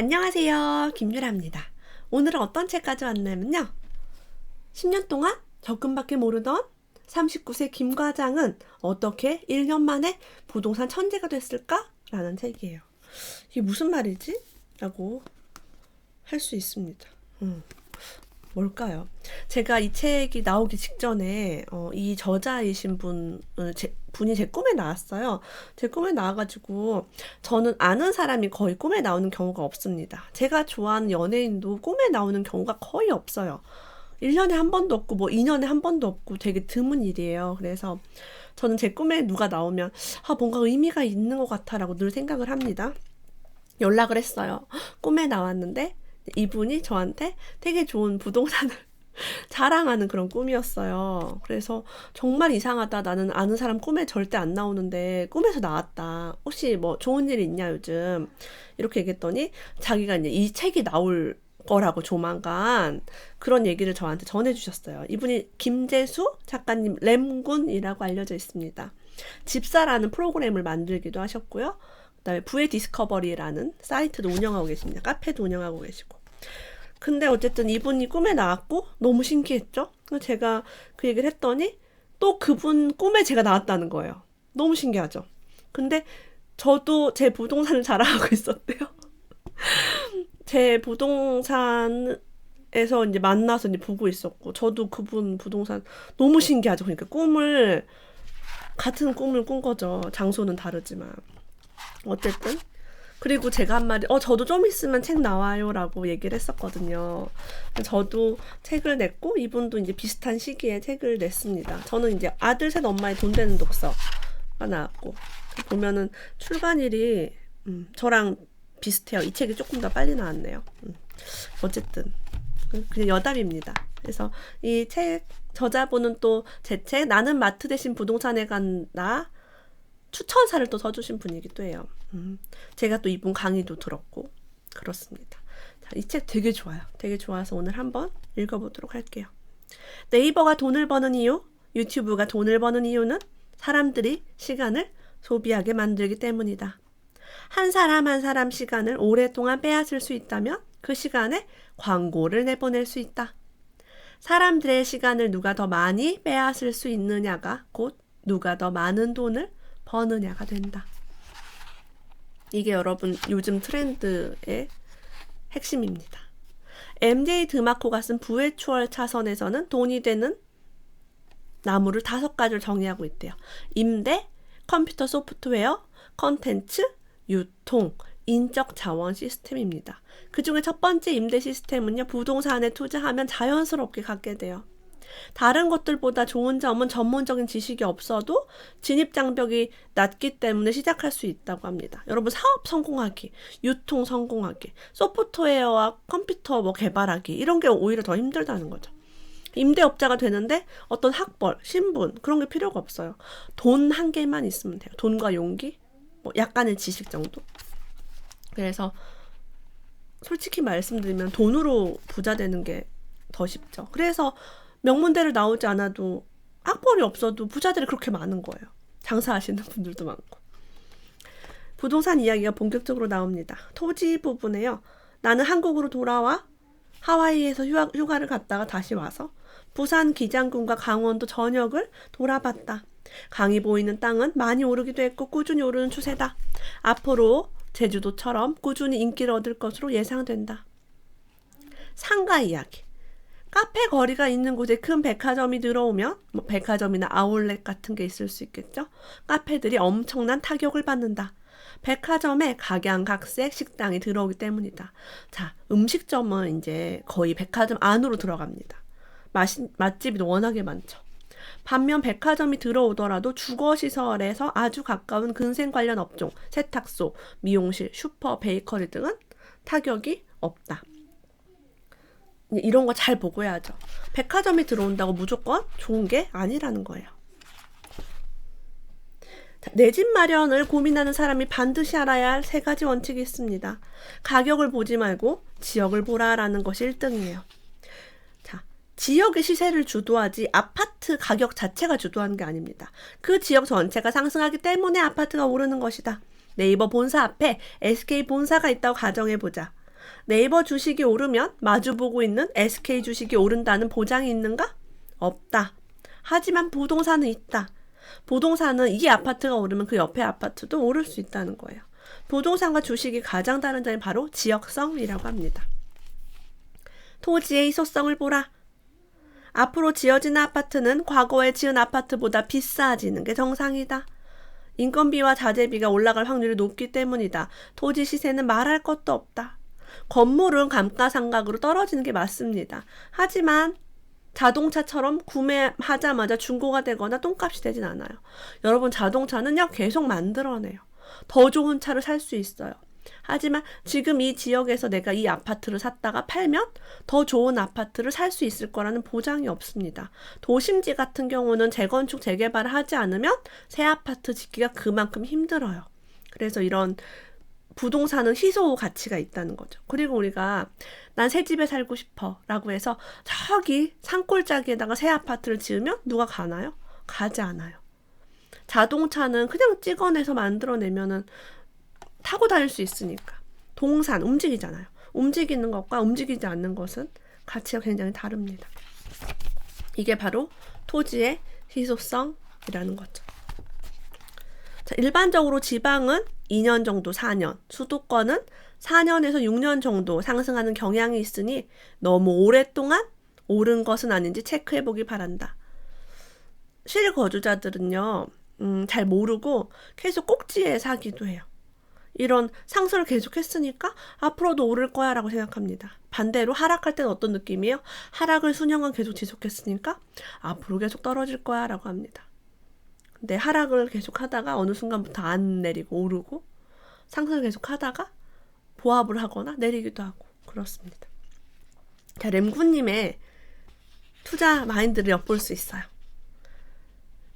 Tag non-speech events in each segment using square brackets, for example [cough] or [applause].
안녕하세요. 김유라입니다. 오늘은 어떤 책 가져왔냐면요. 10년 동안 적금밖에 모르던 39세 김 과장은 어떻게 1년 만에 부동산 천재가 됐을까? 라는 책이에요. 이게 무슨 말이지? 라고 할 수 있습니다. 음. 뭘까요? 제가 이 책이 나오기 직전에 어, 이 저자이신 분, 어, 제, 분이 제 꿈에 나왔어요. 제 꿈에 나와가지고 저는 아는 사람이 거의 꿈에 나오는 경우가 없습니다. 제가 좋아하는 연예인도 꿈에 나오는 경우가 거의 없어요. 1년에 한 번도 없고 뭐 2년에 한 번도 없고 되게 드문 일이에요. 그래서 저는 제 꿈에 누가 나오면 아 뭔가 의미가 있는 것 같아라고 늘 생각을 합니다. 연락을 했어요. 꿈에 나왔는데 이분이 저한테 되게 좋은 부동산을 [laughs] 자랑하는 그런 꿈이었어요. 그래서 정말 이상하다. 나는 아는 사람 꿈에 절대 안 나오는데 꿈에서 나왔다. 혹시 뭐 좋은 일 있냐 요즘 이렇게 얘기했더니 자기가 이제 이 책이 나올 거라고 조만간 그런 얘기를 저한테 전해주셨어요. 이분이 김재수 작가님 램군이라고 알려져 있습니다. 집사라는 프로그램을 만들기도 하셨고요. 그다음에 부의 디스커버리라는 사이트도 운영하고 계십니다. 카페도 운영하고 계시고. 근데 어쨌든 이분이 꿈에 나왔고 너무 신기했죠. 제가 그 얘기를 했더니 또 그분 꿈에 제가 나왔다는 거예요. 너무 신기하죠. 근데 저도 제 부동산을 자랑하고 [laughs] 있었대요. 제 부동산에서 이제 만나서 이제 보고 있었고, 저도 그분 부동산 너무 신기하죠. 그러니까 꿈을, 같은 꿈을 꾼 거죠. 장소는 다르지만. 어쨌든 그리고 제가 한 말이 어 저도 좀 있으면 책 나와요 라고 얘기를 했었거든요. 저도 책을 냈고 이분도 이제 비슷한 시기에 책을 냈습니다. 저는 이제 아들 셋 엄마의 돈 되는 독서가 나왔고 보면은 출간일이 음, 저랑 비슷해요. 이 책이 조금 더 빨리 나왔네요. 음, 어쨌든 그냥 여담입니다. 그래서 이 책 저자분은 또 제 책 나는 마트 대신 부동산에 간다 추천사를 또 써주신 분이기도 해요. 음, 제가 또 이분 강의도 들었고 그렇습니다. 이 책 되게 좋아요. 되게 좋아서 오늘 한번 읽어보도록 할게요. 네이버가 돈을 버는 이유, 유튜브가 돈을 버는 이유는 사람들이 시간을 소비하게 만들기 때문이다. 한 사람 한 사람 시간을 오랫동안 빼앗을 수 있다면 그 시간에 광고를 내보낼 수 있다. 사람들의 시간을 누가 더 많이 빼앗을 수 있느냐가 곧 누가 더 많은 돈을 버느냐가 된다. 이게 여러분 요즘 트렌드의 핵심입니다. MJ 드마코가 쓴 부의 추월 차선에서는 돈이 되는 나무를 다섯 가지를 정의하고 있대요. 임대, 컴퓨터 소프트웨어, 컨텐츠, 유통, 인적 자원 시스템입니다. 그 중에 첫 번째 임대 시스템은요, 부동산에 투자하면 자연스럽게 갖게 돼요. 다른 것들보다 좋은 점은 전문적인 지식이 없어도 진입 장벽이 낮기 때문에 시작할 수 있다고 합니다. 여러분 사업 성공하기, 유통 성공하기, 소프트웨어와 컴퓨터 뭐 개발하기 이런 게 오히려 더 힘들다는 거죠. 임대업자가 되는데 어떤 학벌, 신분 그런 게 필요가 없어요. 돈 한 개만 있으면 돼요. 돈과 용기, 뭐 약간의 지식 정도. 그래서 솔직히 말씀드리면 돈으로 부자 되는 게 더 쉽죠. 그래서 명문대를 나오지 않아도 학벌이 없어도 부자들이 그렇게 많은 거예요. 장사하시는 분들도 많고. 부동산 이야기가 본격적으로 나옵니다. 토지 부분에요. 나는 한국으로 돌아와 하와이에서 휴가, 휴가 를 갔다가 다시 와서 부산 기장군과 강원도 전역을 돌아봤다. 강이 보이는 땅은 많이 오르기도 했고 꾸준히 오르는 추세다. 앞으로 제주도처럼 꾸준히 인기를 얻을 것으로 예상된다. 상가 이야기. 카페 거리가 있는 곳에 큰 백화점이 들어오면 뭐 백화점이나 아울렛 같은 게 있을 수 있겠죠. 카페들이 엄청난 타격을 받는다. 백화점에 각양각색 식당이 들어오기 때문이다. 자, 음식점은 이제 거의 백화점 안으로 들어갑니다. 맛이, 맛집이 워낙에 많죠. 반면 백화점이 들어오더라도 주거시설에서 아주 가까운 근생 관련 업종, 세탁소, 미용실, 슈퍼, 베이커리 등은 타격이 없다. 이런 거 잘 보고 해야죠. 백화점이 들어온다고 무조건 좋은 게 아니라는 거예요. 내 집 마련을 고민하는 사람이 반드시 알아야 할 세 가지 원칙이 있습니다. 가격을 보지 말고 지역을 보라라는 것이 1등이에요. 자, 지역의 시세를 주도하지 아파트 가격 자체가 주도하는 게 아닙니다. 그 지역 전체가 상승하기 때문에 아파트가 오르는 것이다. 네이버 본사 앞에 SK 본사가 있다고 가정해 보자. 네이버 주식이 오르면 마주보고 있는 SK 주식이 오른다는 보장이 있는가? 없다. 하지만 부동산은 있다. 부동산은 이 아파트가 오르면 그 옆에 아파트도 오를 수 있다는 거예요. 부동산과 주식이 가장 다른 점이 바로 지역성이라고 합니다. 토지의 희소성을 보라. 앞으로 지어지는 아파트는 과거에 지은 아파트보다 비싸지는 게 정상이다. 인건비와 자재비가 올라갈 확률이 높기 때문이다. 토지 시세는 말할 것도 없다. 건물은 감가상각으로 떨어지는 게 맞습니다. 하지만 자동차처럼 구매하자마자 중고가 되거나 똥값이 되진 않아요. 여러분 자동차는요 계속 만들어내요. 더 좋은 차를 살 수 있어요. 하지만 지금 이 지역에서 내가 이 아파트를 샀다가 팔면 더 좋은 아파트를 살 수 있을 거라는 보장이 없습니다. 도심지 같은 경우는 재건축, 재개발을 하지 않으면 새 아파트 짓기가 그만큼 힘들어요. 그래서 이런 부동산은 희소 가치가 있다는 거죠. 그리고 우리가 난 새 집에 살고 싶어 라고 해서 저기 산골짜기에다가 새 아파트를 지으면 누가 가나요? 가지 않아요. 자동차는 그냥 찍어내서 만들어내면은 타고 다닐 수 있으니까. 동산, 움직이잖아요. 움직이는 것과 움직이지 않는 것은 가치가 굉장히 다릅니다. 이게 바로 토지의 희소성이라는 거죠. 자, 일반적으로 지방은 2년 정도 4년, 수도권은 4년에서 6년 정도 상승하는 경향이 있으니 너무 오랫동안 오른 것은 아닌지 체크해 보기 바란다. 실거주자들은요, 음, 잘 모르고 계속 꼭지에 사기도 해요. 이런 상승을 계속했으니까 앞으로도 오를 거야 라고 생각합니다. 반대로 하락할 때는 어떤 느낌이에요? 하락을 수년간 계속 지속했으니까 앞으로 계속 떨어질 거야 라고 합니다. 근데 하락을 계속 하다가 어느 순간부터 안 내리고 오르고 상승을 계속 하다가 보합을 하거나 내리기도 하고 그렇습니다. 자, 램구님의 투자 마인드를 엿볼 수 있어요.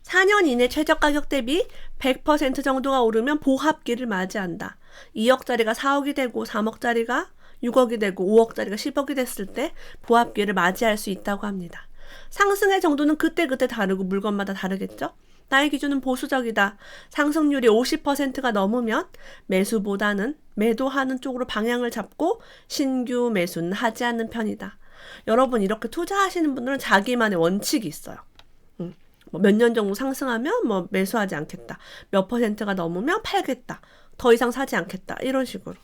4년 이내 최저 가격 대비 100% 정도가 오르면 보합기를 맞이한다. 2억짜리가 4억이 되고 3억짜리가 6억이 되고 5억짜리가 10억이 됐을 때 보합기를 맞이할 수 있다고 합니다. 상승의 정도는 그때그때 다르고 물건마다 다르겠죠? 나의 기준은 보수적이다. 상승률이 50%가 넘으면 매수보다는 매도하는 쪽으로 방향을 잡고 신규 매수는 하지 않는 편이다. 여러분 이렇게 투자하시는 분들은 자기만의 원칙이 있어요. 뭐몇년 정도 상승하면 뭐 매수하지 않겠다. 몇 퍼센트가 넘으면 팔겠다. 더 이상 사지 않겠다. 이런 식으로.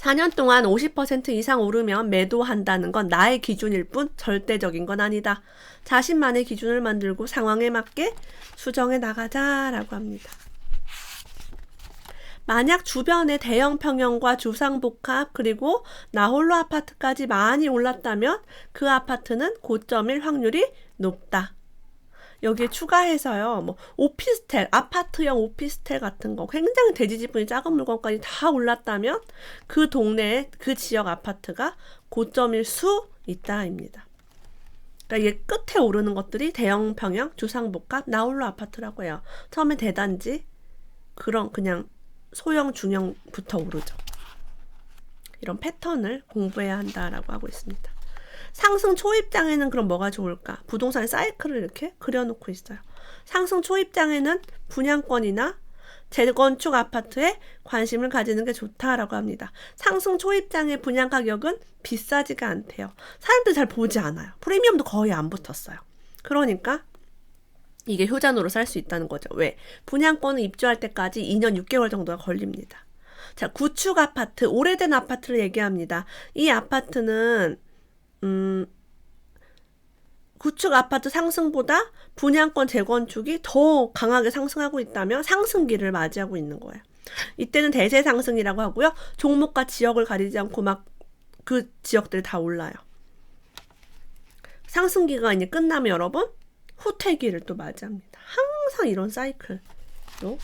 4년 동안 50% 이상 오르면 매도한다는 건 나의 기준일 뿐 절대적인 건 아니다. 자신만의 기준을 만들고 상황에 맞게 수정해 나가자라고 합니다. 만약 주변에 대형 평형과 주상복합 그리고 나홀로 아파트까지 많이 올랐다면 그 아파트는 고점일 확률이 높다. 여기에 추가해서요, 뭐, 오피스텔, 아파트형 오피스텔 같은 거, 굉장히 대지 지분이 작은 물건까지 다 올랐다면 그 동네, 그 지역 아파트가 고점일 수 있다입니다. 그러니까 이게 끝에 오르는 것들이 대형 평형, 주상복합, 나홀로 아파트라고 해요. 처음에 대단지, 그런 그냥 소형, 중형부터 오르죠. 이런 패턴을 공부해야 한다라고 하고 있습니다. 상승 초입장에는 그럼 뭐가 좋을까? 부동산 사이클을 이렇게 그려놓고 있어요. 상승 초입장에는 분양권이나 재건축 아파트에 관심을 가지는 게 좋다라고 합니다. 상승 초입장의 분양 가격은 비싸지가 않대요. 사람들 잘 보지 않아요. 프리미엄도 거의 안 붙었어요. 그러니까 이게 효자노로 살 수 있다는 거죠. 왜? 분양권을 입주할 때까지 2년 6개월 정도가 걸립니다. 자, 구축 아파트, 오래된 아파트를 얘기합니다. 이 아파트는 음, 구축 아파트 상승보다 분양권 재건축이 더 강하게 상승하고 있다면 상승기를 맞이하고 있는 거예요. 이때는 대세 상승이라고 하고요. 종목과 지역을 가리지 않고 막 그 지역들이 다 올라요. 상승기가 이제 끝나면 여러분 후퇴기를 또 맞이합니다. 항상 이런 사이클로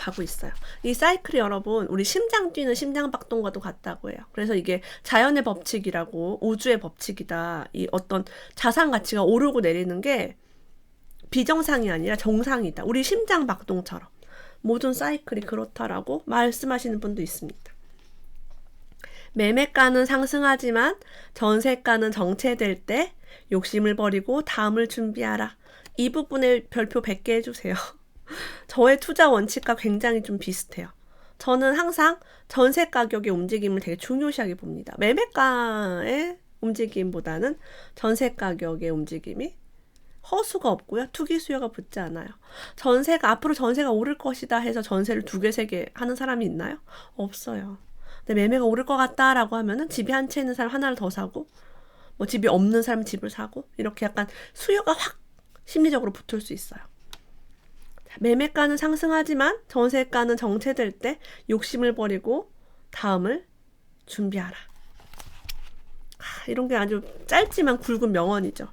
가고 있어요. 이 사이클이 여러분 우리 심장 뛰는 심장 박동과도 같다고 해요. 그래서 이게 자연의 법칙이라고 우주의 법칙이다. 이 어떤 자산 가치가 오르고 내리는 게 비정상이 아니라 정상이다. 우리 심장 박동처럼 모든 사이클이 그렇다라고 말씀하시는 분도 있습니다. 매매가는 상승하지만 전세가는 정체될 때 욕심을 버리고 다음을 준비하라. 이 부분에 별표 100개 해주세요. [laughs] 저의 투자 원칙과 굉장히 좀 비슷해요. 저는 항상 전세 가격의 움직임을 되게 중요시하게 봅니다. 매매가의 움직임보다는 전세 가격의 움직임이 허수가 없고요. 투기 수요가 붙지 않아요. 전세가 앞으로 전세가 오를 것이다 해서 전세를 두 개, 세 개 하는 사람이 있나요? 없어요. 근데 매매가 오를 것 같다라고 하면은 집이 한 채 있는 사람 하나를 더 사고 뭐 집이 없는 사람 집을 사고 이렇게 약간 수요가 확 심리적으로 붙을 수 있어요. 매매가는 상승하지만 전세가는 정체될 때 욕심을 버리고 다음을 준비하라. 이런 게 아주 짧지만 굵은 명언이죠.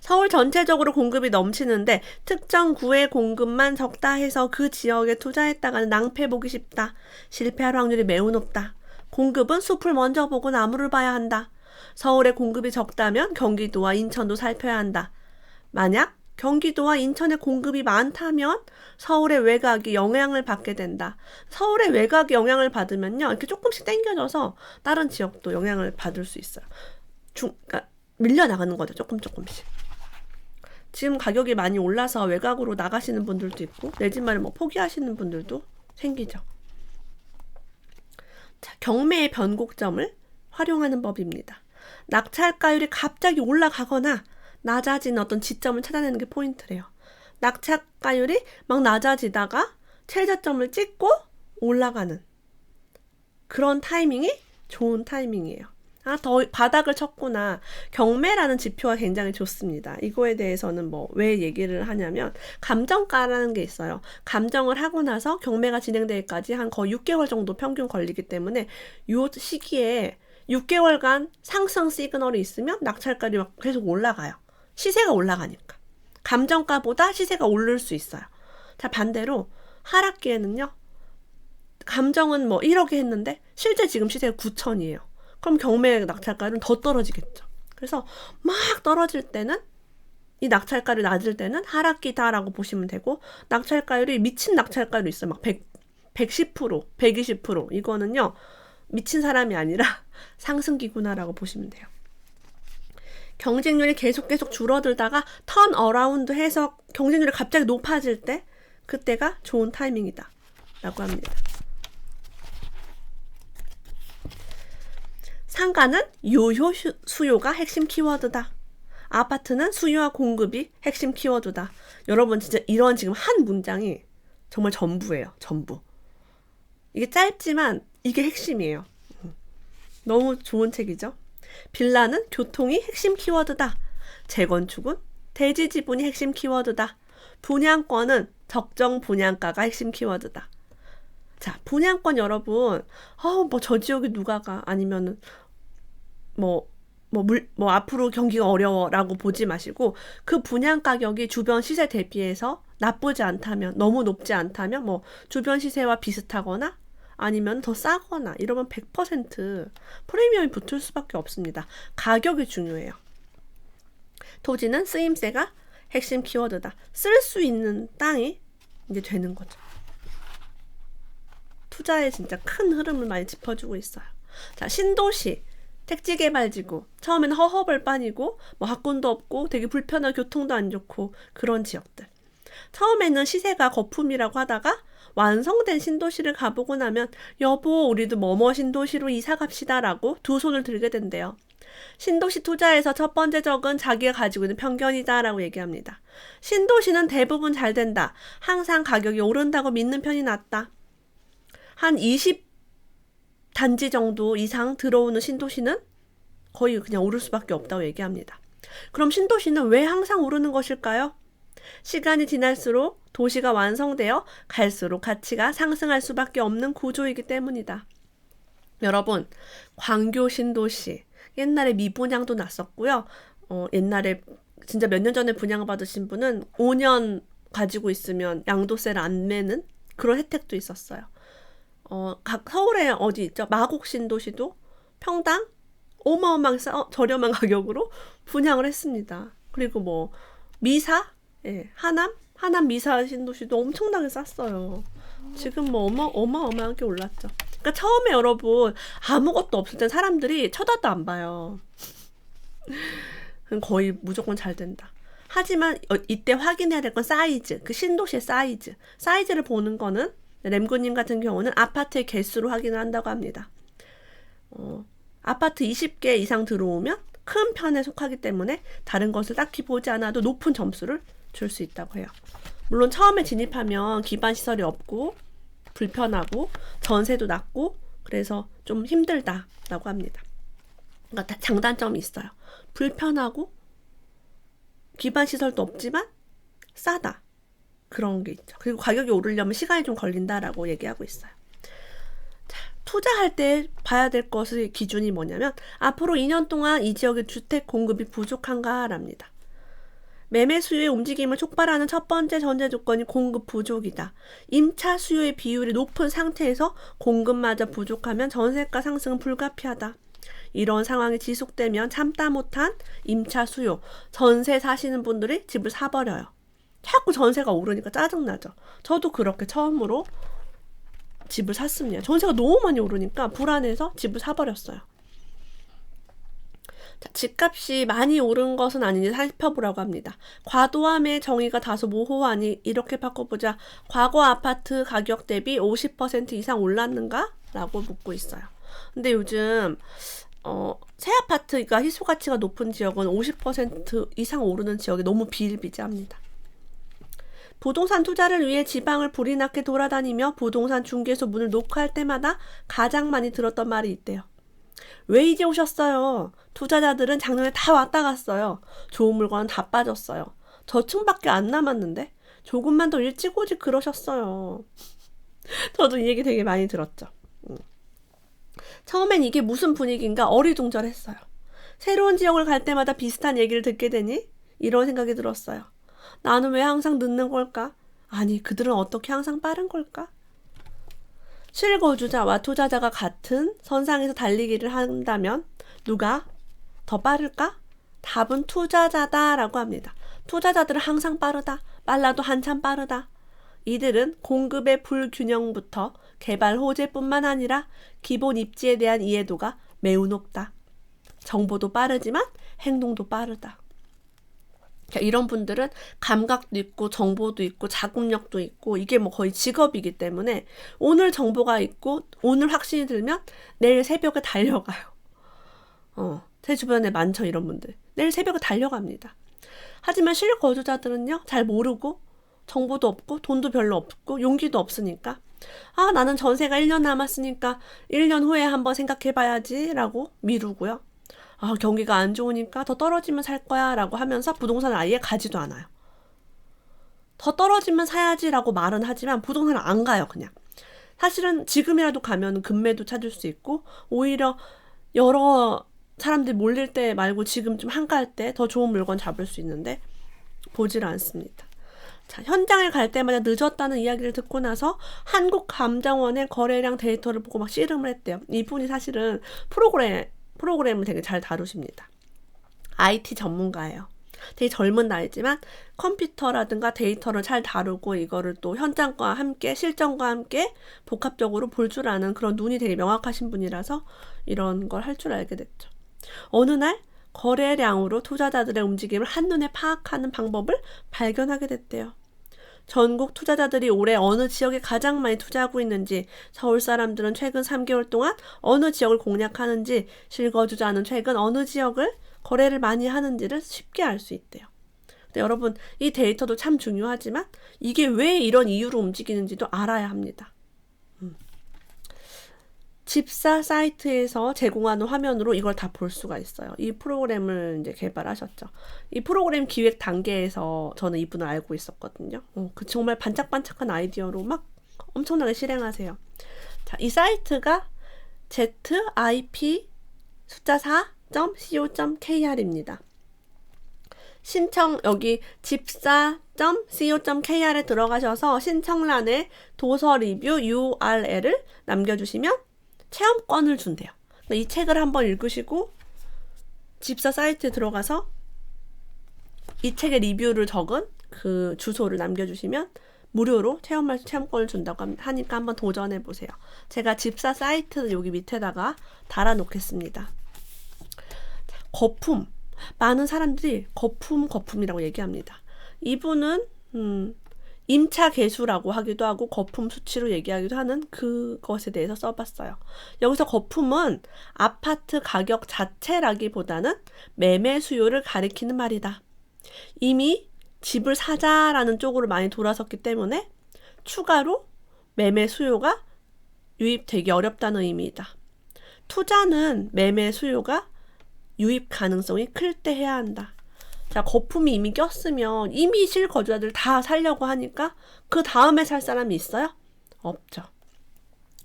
서울 전체적으로 공급이 넘치는데 특정 구의 공급만 적다 해서 그 지역에 투자했다가는 낭패 보기 쉽다. 실패할 확률이 매우 높다. 공급은 숲을 먼저 보고 나무를 봐야 한다. 서울의 공급이 적다면 경기도와 인천도 살펴야 한다. 만약 경기도와 인천의 공급이 많다면 서울의 외곽이 영향을 받게 된다. 서울의 외곽이 영향을 받으면요. 이렇게 조금씩 당겨져서 다른 지역도 영향을 받을 수 있어요. 중, 그러니까 밀려나가는 거죠. 조금 조금씩. 지금 가격이 많이 올라서 외곽으로 나가시는 분들도 있고 내 집만을 뭐 포기하시는 분들도 생기죠. 자, 경매의 변곡점을 활용하는 법입니다. 낙찰가율이 갑자기 올라가거나 낮아지는 어떤 지점을 찾아내는 게 포인트래요. 낙찰가율이 막 낮아지다가 최저점을 찍고 올라가는 그런 타이밍이 좋은 타이밍이에요. 아, 더 바닥을 쳤구나. 경매라는 지표가 굉장히 좋습니다. 이거에 대해서는 뭐 왜 얘기를 하냐면 감정가라는 게 있어요. 감정을 하고 나서 경매가 진행되기까지 한 거의 6개월 정도 평균 걸리기 때문에 요 시기에 6개월간 상승 시그널이 있으면 낙찰가율이 막 계속 올라가요. 시세가 올라가니까. 감정가보다 시세가 오를 수 있어요. 자, 반대로 하락기에는요. 감정은 뭐 1억에 했는데 실제 지금 시세가 9천이에요. 그럼 경매 낙찰가율은 더 떨어지겠죠. 그래서 막 떨어질 때는 이 낙찰가율이 낮을 때는 하락기다라고 보시면 되고 낙찰가율이 미친 낙찰가율이 있어요. 막 100, 110%, 120% 이거는요. 미친 사람이 아니라 [laughs] 상승기구나라고 보시면 돼요. 경쟁률이 계속 계속 줄어들다가 턴 어라운드 해서 경쟁률이 갑자기 높아질 때 그때가 좋은 타이밍이다. 라고 합니다. 상가는 요요 수요가 핵심 키워드다. 아파트는 수요와 공급이 핵심 키워드다. 여러분 진짜 이런 지금 한 문장이 정말 전부예요. 전부. 이게 짧지만 이게 핵심이에요. 너무 좋은 책이죠. 빌라는 교통이 핵심 키워드다. 재건축은 대지 지분이 핵심 키워드다. 분양권은 적정 분양가가 핵심 키워드다. 자, 분양권 여러분, 어, 뭐 저 지역에 누가 가? 아니면은 뭐, 뭐, 물, 뭐, 앞으로 경기가 어려워라고 보지 마시고, 그 분양 가격이 주변 시세 대비해서 나쁘지 않다면, 너무 높지 않다면, 뭐, 주변 시세와 비슷하거나, 아니면 더 싸거나, 이러면 100% 프리미엄이 붙을 수밖에 없습니다. 가격이 중요해요. 토지는 쓰임새가 핵심 키워드다. 쓸 수 있는 땅이 이제 되는 거죠. 투자에 진짜 큰 흐름을 많이 짚어주고 있어요. 자, 신도시. 택지개발지구. 처음에는 허허벌판이고, 뭐 학군도 없고, 되게 불편한 교통도 안 좋고, 그런 지역들. 처음에는 시세가 거품이라고 하다가, 완성된 신도시를 가보고 나면, 여보, 우리도 뭐뭐 신도시로 이사 갑시다라고 두 손을 들게 된대요. 신도시 투자에서 첫 번째 적은 자기가 가지고 있는 편견이다라고 얘기합니다. 신도시는 대부분 잘 된다. 항상 가격이 오른다고 믿는 편이 낫다. 한 20 단지 정도 이상 들어오는 신도시는 거의 그냥 오를 수밖에 없다고 얘기합니다. 그럼 신도시는 왜 항상 오르는 것일까요? 시간이 지날수록 도시가 완성되어 갈수록 가치가 상승할 수밖에 없는 구조이기 때문이다. 여러분, 광교 신도시 옛날에 미분양도 났었고요. 어, 옛날에 진짜 몇 년 전에 분양받으신 분은 5년 가지고 있으면 양도세를 안 내는 그런 혜택도 있었어요. 어, 각 서울에 어디 있죠? 마곡 신도시도 평당 어마어마하게 싸, 어, 저렴한 [laughs] 가격으로 분양을 했습니다. 그리고 뭐 미사, 예, 하남, 하남 미사 신도시도 엄청나게 쌌어요. 지금 뭐 어마 어마어마하게 올랐죠. 그러니까 처음에 여러분 아무것도 없을 땐 사람들이 쳐다도 안 봐요. 거의 무조건 잘 된다. 하지만 어, 이때 확인해야 될 건 사이즈, 그 신도시의 사이즈. 사이즈를 보는 거는 램구님 같은 경우는 아파트의 개수로 확인을 한다고 합니다. 어, 아파트 20개 이상 들어오면 큰 편에 속하기 때문에 다른 것을 딱히 보지 않아도 높은 점수를 줄 수 있다고 해요. 물론 처음에 진입하면 기반 시설이 없고 불편하고 전세도 낮고 그래서 좀 힘들다라고 합니다. 그러니까 장단점이 있어요. 불편하고 기반 시설도 없지만 싸다. 그런 게 있죠. 그리고 가격이 오르려면 시간이 좀 걸린다라고 얘기하고 있어요. 자, 투자할 때 봐야 될 것의 기준이 뭐냐면 앞으로 2년 동안 이 지역의 주택 공급이 부족한가랍니다. 매매 수요의 움직임을 촉발하는 첫 번째 전제 조건이 공급 부족이다. 임차 수요의 비율이 높은 상태에서 공급마저 부족하면 전세가 상승은 불가피하다. 이런 상황이 지속되면 참다 못한 임차 수요, 전세 사시는 분들이 집을 사버려요. 자꾸 전세가 오르니까 짜증나죠. 저도 그렇게 처음으로 집을 샀습니다. 전세가 너무 많이 오르니까 불안해서 집을 사버렸어요. 자, 집값이 많이 오른 것은 아닌지 살펴보라고 합니다. 과도함의 정의가 다소 모호하니 이렇게 바꿔보자. 과거 아파트 가격 대비 50% 이상 올랐는가? 라고 묻고 있어요. 근데 요즘 어, 새 아파트가 희소 가치가 높은 지역은 50% 이상 오르는 지역이 너무 비일비재합니다. 부동산 투자를 위해 지방을 불이 나게 돌아다니며 부동산 중개소 문을 노크할 때마다 가장 많이 들었던 말이 있대요. 왜 이제 오셨어요? 투자자들은 작년에 다 왔다 갔어요. 좋은 물건은 다 빠졌어요. 저층밖에 안 남았는데 조금만 더 일찍 오지 그러셨어요. [laughs] 저도 이 얘기 되게 많이 들었죠. 음. 처음엔 이게 무슨 분위기인가 어리둥절했어요. 새로운 지역을 갈 때마다 비슷한 얘기를 듣게 되니 이런 생각이 들었어요. 나는 왜 항상 늦는 걸까? 아니, 그들은 어떻게 항상 빠른 걸까? 실거주자와 투자자가 같은 선상에서 달리기를 한다면 누가 더 빠를까? 답은 투자자다라고 합니다. 투자자들은 항상 빠르다. 빨라도 한참 빠르다. 이들은 공급의 불균형부터 개발 호재뿐만 아니라 기본 입지에 대한 이해도가 매우 높다. 정보도 빠르지만 행동도 빠르다. 이런 분들은 감각도 있고 정보도 있고 자금력도 있고 이게 뭐 거의 직업이기 때문에 오늘 정보가 있고 오늘 확신이 들면 내일 새벽에 달려가요. 어, 제 주변에 많죠 이런 분들. 내일 새벽에 달려갑니다. 하지만 실거주자들은요 잘 모르고 정보도 없고 돈도 별로 없고 용기도 없으니까 아 나는 전세가 1년 남았으니까 1년 후에 한번 생각해봐야지 라고 미루고요. 아, 경기가 안 좋으니까 더 떨어지면 살 거야 라고 하면서 부동산을 아예 가지도 않아요. 더 떨어지면 사야지라고 말은 하지만 부동산을 안 가요, 그냥. 사실은 지금이라도 가면 금매도 찾을 수 있고, 오히려 여러 사람들이 몰릴 때 말고 지금 좀 한가할 때 더 좋은 물건 잡을 수 있는데, 보질 않습니다. 자, 현장에 갈 때마다 늦었다는 이야기를 듣고 나서 한국감정원의 거래량 데이터를 보고 막 씨름을 했대요. 이분이 사실은 프로그램 프로그램을 되게 잘 다루십니다. IT 전문가예요. 되게 젊은 나이지만 컴퓨터라든가 데이터를 잘 다루고 이거를 또 현장과 함께 실전과 함께 복합적으로 볼 줄 아는 그런 눈이 되게 명확하신 분이라서 이런 걸 할 줄 알게 됐죠. 어느 날 거래량으로 투자자들의 움직임을 한눈에 파악하는 방법을 발견하게 됐대요. 전국 투자자들이 올해 어느 지역에 가장 많이 투자하고 있는지, 서울 사람들은 최근 3개월 동안 어느 지역을 공략하는지, 실거주자는 최근 어느 지역을 거래를 많이 하는지를 쉽게 알 수 있대요. 근데 여러분, 이 데이터도 참 중요하지만 이게 왜 이런 이유로 움직이는지도 알아야 합니다. 집사 사이트에서 제공하는 화면으로 이걸 다 볼 수가 있어요. 이 프로그램을 이제 개발하셨죠. 이 프로그램 기획 단계에서 저는 이분을 알고 있었거든요. 어, 그 정말 반짝반짝한 아이디어로 막 엄청나게 실행하세요. 자, 이 사이트가 zip 숫자 4.co.kr입니다. 신청 여기 집사.co.kr에 들어가셔서 신청란에 도서 리뷰 URL을 남겨주시면 체험권을 준대요. 이 책을 한번 읽으시고 집사 사이트에 들어가서 이 책의 리뷰를 적은 그 주소를 남겨주시면 무료로 체험할 체험권을 준다고 하니까 한번 도전해 보세요. 제가 집사 사이트 여기 밑에다가 달아 놓겠습니다. 거품. 많은 사람들이 거품, 거품이라고 얘기합니다. 이분은, 음, 임차 개수라고 하기도 하고 거품 수치로 얘기하기도 하는 그것에 대해서 써봤어요. 여기서 거품은 아파트 가격 자체라기보다는 매매 수요를 가리키는 말이다. 이미 집을 사자라는 쪽으로 많이 돌아섰기 때문에 추가로 매매 수요가 유입되기 어렵다는 의미이다. 투자는 매매 수요가 유입 가능성이 클 때 해야 한다. 자, 거품이 이미 꼈으면 이미 실거주자들 다 살려고 하니까 그 다음에 살 사람이 있어요? 없죠.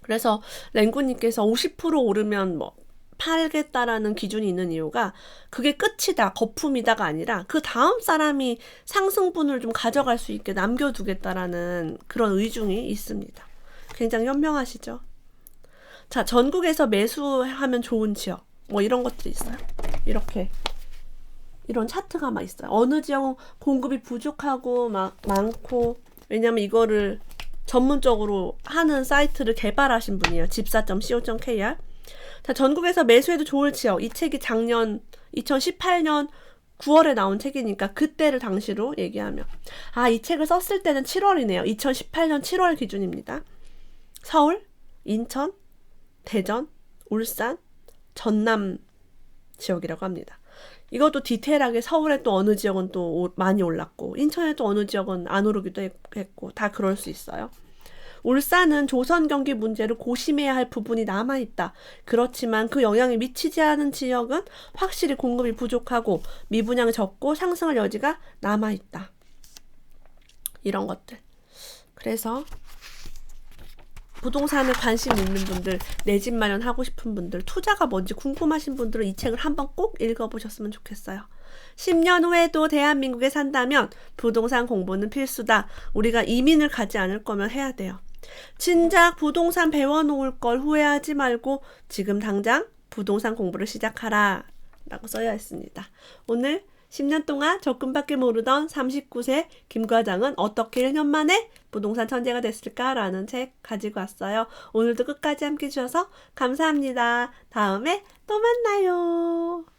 그래서 랭구님께서 50% 오르면 뭐 팔겠다라는 기준이 있는 이유가 그게 끝이다, 거품이다가 아니라 그 다음 사람이 상승분을 좀 가져갈 수 있게 남겨두겠다라는 그런 의중이 있습니다. 굉장히 현명하시죠? 자, 전국에서 매수하면 좋은 지역. 뭐 이런 것들이 있어요. 이렇게. 이런 차트가 막 있어요. 어느 지역은 공급이 부족하고 막 많고 왜냐면 이거를 전문적으로 하는 사이트를 개발하신 분이에요. 집사.co.kr. 자, 전국에서 매수해도 좋을 지역. 이 책이 작년 2018년 9월에 나온 책이니까 그때를 당시로 얘기하면 아, 이 책을 썼을 때는 7월이네요. 2018년 7월 기준입니다. 서울, 인천, 대전, 울산, 전남 지역이라고 합니다. 이것도 디테일하게 서울에 또 어느 지역은 또 오- 많이 올랐고 인천에 또 어느 지역은 안 오르기도 했- 했고 다 그럴 수 있어요. 울산은 조선 경기 문제를 고심해야 할 부분이 남아 있다. 그렇지만 그 영향이 미치지 않은 지역은 확실히 공급이 부족하고 미분양이 적고 상승할 여지가 남아 있다. 이런 것들. 그래서 부동산에 관심 있는 분들, 내 집 마련하고 싶은 분들, 투자가 뭔지 궁금하신 분들은 이 책을 한번 꼭 읽어보셨으면 좋겠어요. 10년 후에도 대한민국에 산다면 부동산 공부는 필수다. 우리가 이민을 가지 않을 거면 해야 돼요. 진작 부동산 배워놓을 걸 후회하지 말고 지금 당장 부동산 공부를 시작하라. 라고 써야 했습니다. 오늘 10년 동안 적금밖에 모르던 39세 김 과장은 어떻게 1년 만에 부동산 천재가 됐을까라는 책 가지고 왔어요. 오늘도 끝까지 함께 해주셔서 감사합니다. 다음에 또 만나요.